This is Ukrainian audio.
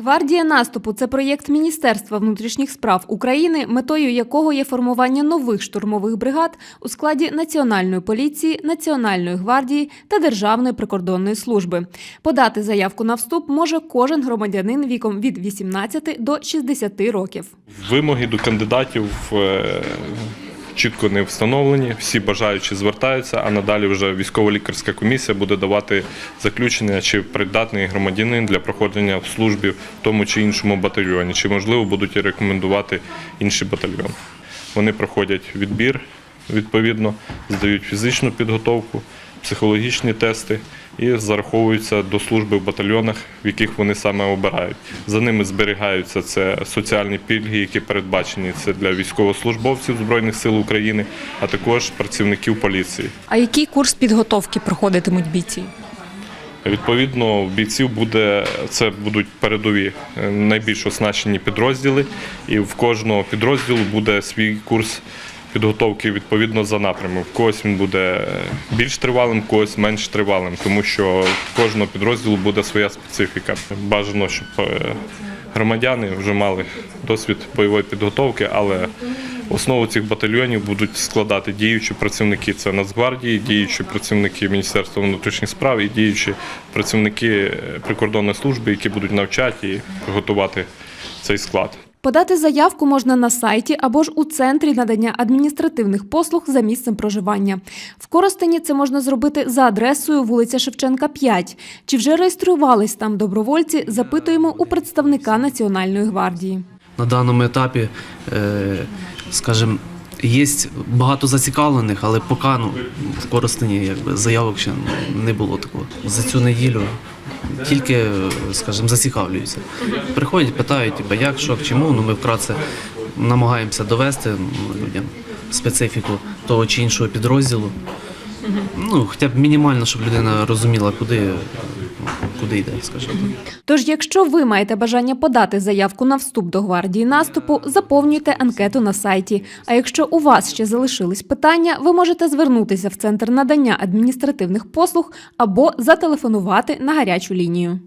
Гвардія наступу це проєкт Міністерства внутрішніх справ України, метою якого є формування нових штурмових бригад у складі Національної поліції, Національної гвардії та Державної прикордонної служби. Подати заявку на вступ може кожен громадянин віком від 18 до 60 років. Вимоги до кандидатів е, чітко не встановлені. Всі бажаючі звертаються, а надалі вже військово-лікарська комісія буде давати заключення, чи придатний громадянин для проходження в службі в тому чи іншому батальйоні, чи можливо будуть і рекомендувати інший батальйон. Вони проходять відбір відповідно, здають фізичну підготовку, психологічні тести і зараховуються до служби в батальйонах, в яких вони саме обирають. За ними зберігаються це соціальні пільги, які передбачені це для військовослужбовців Збройних сил України, а також працівників поліції. А який курс підготовки проходитимуть бійці? Відповідно, бійців буде це будуть передові е, найбільш оснащені підрозділи, і в кожного підрозділу буде свій курс підготовки відповідно за напрямом. Когось він буде більш тривалим, когось менш тривалим, тому що кожного підрозділу буде своя специфіка. Бажано, щоб е, громадяни вже мали досвід бойової підготовки, але Основу цих батальйонів будуть складати діючі працівники це Нацгвардії, діючі працівники Міністерства внутрішніх справ і діючі працівники е, прикордонної служби, які будуть навчати і готувати цей склад. Подати заявку можна на сайті або ж у центрі надання адміністративних послуг за місцем проживання. В Коростені це можна зробити за адресою вулиця Шевченка, 5. Чи вже реєструвались там добровольці? Запитуємо у представника Національної гвардії. на даному етапі, е, скажімо, є багато зацікавлених, але поки ну, в Коростені якби, заявок ще не було такого. За цю неділю тільки, скажімо, зацікавлюються. Приходять, питають, типу, як, що, чому. Ну, ми вкратце намагаємося довести людям специфіку того чи іншого підрозділу. Ну, хоча б мінімально, щоб людина розуміла, куди, куди йде, скажімо. Тож, якщо ви маєте бажання подати заявку на вступ до гвардії наступу, заповнюйте анкету на сайті. А якщо у вас ще залишились питання, ви можете звернутися в центр надання адміністративних послуг або зателефонувати на гарячу лінію.